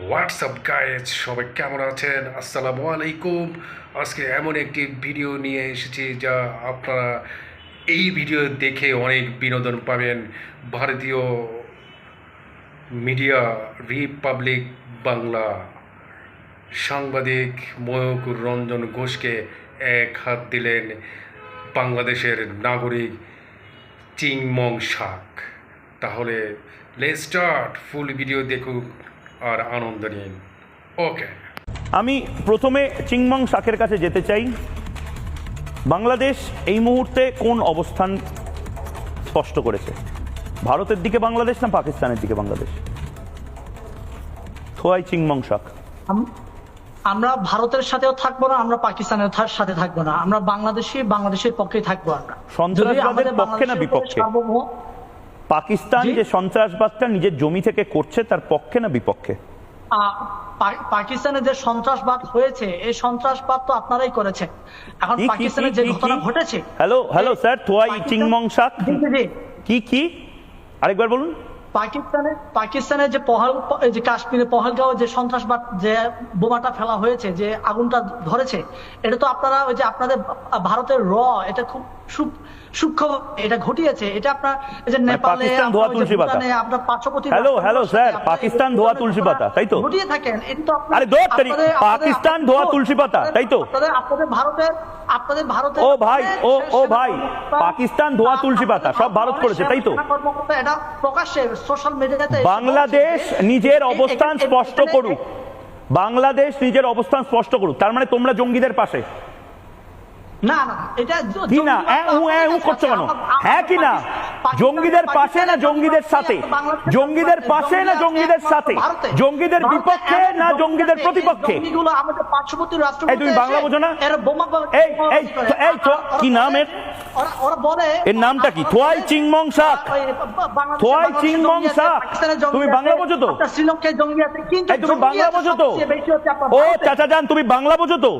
WhatsApp guys সবাই কেমন আছেন? আসসালামু আলাইকুম। আজকে এমন একটি ভিডিও নিয়ে এসেছি যা আপনারা এই ভিডিও দেখে অনেক বিনোদন পাবেন। ভারতীয় মিডিয়া রিপাবলিক বাংলা। সাংবাদিক ময়ূর রঞ্জন ঘোষকে এক হাত দিলেন বাংলাদেশের নাগরিক চিংমং শাক। তাহলে লে স্টার্ট ফুল ভিডিও দেখুক আর আনন্দ নিন। ওকে। আমি প্রথমে চিংমং শাকের কাছে যেতে চাই। বাংলাদেশ এই মুহূর্তে কোন অবস্থান স্পষ্ট করেছে? ভারতের দিকে বাংলাদেশ না পাকিস্তানের দিকে বাংলাদেশ? থোয়াই চিংমং শাক। আমরা ভারতের সাথেও থাকব না আমরা পাকিস্তানের সাথে থাকব না। আমরা বাংলাদেশি বাংলাদেশের পক্ষেই থাকব আমরা। সন্ত্রাসবাদের পক্ষে না বিপক্ষে? পাকিস্তান যে সন্ত্রাসবাদটা নিজের জমি থেকে করছে তার পক্ষে না বিপক্ষে? পাকিস্তানে যে সন্ত্রাসবাদ হয়েছে এই সন্ত্রাসবাদ তো আপনারাই করেছেন। এখন পাকিস্তানে যে ঘটনা ঘটেছে হ্যালো হ্যালো স্যার থোয়াই চিংমং শাক। কি কি? আরেকবার বলুন। পাকিস্তানে পাকিস্তানের যে পহল যে কাশ্মীরে পহলগাঁও যে সন্ত্রাসবাদ যে বোমাটা ফেলা হয়েছে যে আগুনটা ধরেছে এটা তো আপনারা ওই যে আপনাদের ভারতের র এটা খুব সূক্ষ্ম সূক্ষ্ম এটা ঘটিয়েছে এটা আপনার এই যে নেপালে মানে আপনার ধোয়া পাতা। আপনার পার্শ্ববর্তী হ্যালো, হ্যালো, স্যার, পাকিস্তান ধোয়া ধরনের তুলসী পাতা, তাই তো? ঘটিয়ে থাকেন এটা তো আপনার- পাকিস্তান ধোয়া তুলসী পাতা, তাই তো? আপনাদের আপনাদের ভারতের আপনাদের ভারত ও ভাই, ও, ও ভাই, পাকিস্তান ধোয়া তুলসী পাতা, সব ভারত করেছে, তাই তো? এটা প্রকাশ্যে সোশ্যাল মিডিয়াতে বাংলাদেশ নিজের অবস্থান স্পষ্ট করুক। বাংলাদেশ নিজের অবস্থান স্পষ্ট করুক। তার মানে তোমরা জঙ্গিদের পাশে? না না এটা কি না? করছ কেন? হ্যাঁ কি না? জঙ্গিদের পাশে না জঙ্গিদের সাথে জঙ্গিদের পাশে না জঙ্গিদের সাথে জঙ্গিদের বিপক্ষে না জঙ্গিদের প্রতিপক্ষে এই তুমি বাংলা বোঝো না? এই, এই, এই, কি নাম এর? এর নামটা কি? থোয়াই চিংমং শাক। থোয়াই চিংমং শাক। তুমি বাংলা বোঝো তো? শ্রীলঙ্কায় জঙ্গি আছে কিন্তু তুমি বাংলা বোঝো তো ও। চাচা যান তুমি বাংলা বোঝো তো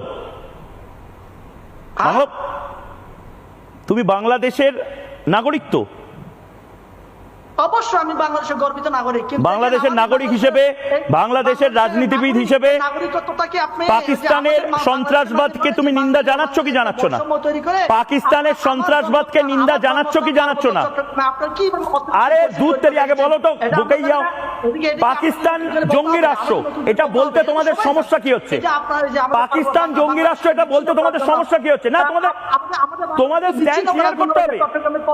হ্যাঁ? তুমি বাংলাদেশের নাগরিক তো অবশ্যই আমি বাংলাদেশের গর্বিত নাগরিক কিন্তু বাংলাদেশের নাগরিক হিসেবে, বাংলাদেশের রাজনীতিবিদ হিসেবে নাগরিকত্বটাকে আপনি পাকিস্তানের সন্ত্রাসবাদকে তুমি নিন্দা জানাচ্ছ কি জানাচ্ছ না? পাকিস্তানের সন্ত্রাসবাদকে নিন্দা জানাচ্ছ কি জানাচ্ছ না? আরে দুধ তেরি আগে বলো তো ঢুকেই যাও পাকিস্তান জঙ্গি রাষ্ট্র এটা বলতে তোমাদের সমস্যা কি হচ্ছে পাকিস্তান জঙ্গি রাষ্ট্র এটা বলতে তোমাদের সমস্যা কি হচ্ছে না তোমাদের তোমাদের স্ট্যান্ড ক্লিয়ার করতে হবে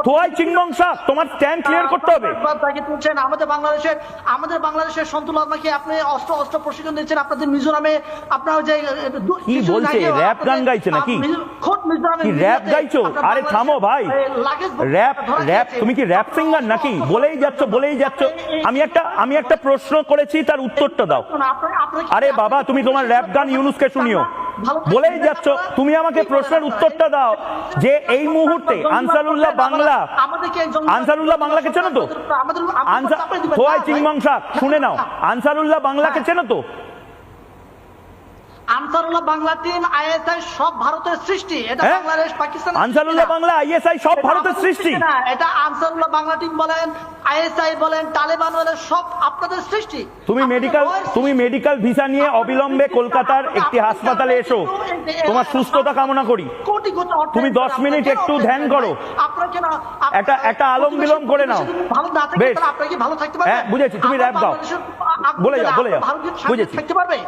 থোয়াই চিংমং শাহ তোমার স্ট্যান্ড ক্লিয়ার করতে হবে আমাদের বাংলাদেশের আমাদের বাংলাদেশের সন্তুল আত্মাকে আপনি অস্ত্র অস্ত্র প্রশিক্ষণ দিচ্ছেন আপনাদের মিজোরামে আপনার যে কি বলছে? র‍্যাপ গান গাইছে নাকি? কি র‍্যাপ গাইছো? আরে থামো ভাই। র‍্যাপ র‍্যাপ তুমি কি র‍্যাপ সিঙ্গার নাকি? বলেই যাচ্ছ বলেই যাচ্ছ। আমি একটা আমি একটা প্রশ্ন করেছি তার উত্তরটা দাও। আরে বাবা তুমি তোমার র‍্যাপ গান ইউনুসকে শুনিও। বলেই যাচ্ছ তুমি আমাকে প্রশ্নের উত্তরটা দাও যে এই মুহূর্তে আনসারুল্লাহ বাংলা আনসারুল্লাহ বাংলাকে চেনো তো? আনসার চাপে দিবেন না, থোয়াই ভাই। চিংমং শাক শুনে নাও। আনসারুল্লাহ বাংলাকে চেনো তো? আনসারুল্লাহ বাংলা টিম আইএসআই সব ভারতের সৃষ্টি। এটা হ্যাঁ? বাংলাদেশ পাকিস্তান। আনসারুল্লাহ বাংলা আইএসআই সব ভারতের সৃষ্টি। না এটা আনসারুল্লাহ বাংলা টিম বলেন আইএসআই বলেন তালেবান বলেন সব আপনাদের সৃষ্টি। তুমি মেডিকেল তুমি মেডিকেল ভিসা নিয়ে অবিলম্বে কলকাতার একটি হাসপাতালে এসো। তোমার সুস্থতা কামনা করি। কোটি কোটি তুমি দশ আপনারা মিনিট একটু ধ্যান করো। কেন একটা- একটা আলম বিলম করে নাও। ভালো না কি ভালো থাকতে পারবেন হ্যাঁ, বুঝেছি, তুমি বলে যাও, বলে যাও। বুঝেছি। থাকতে পারবে?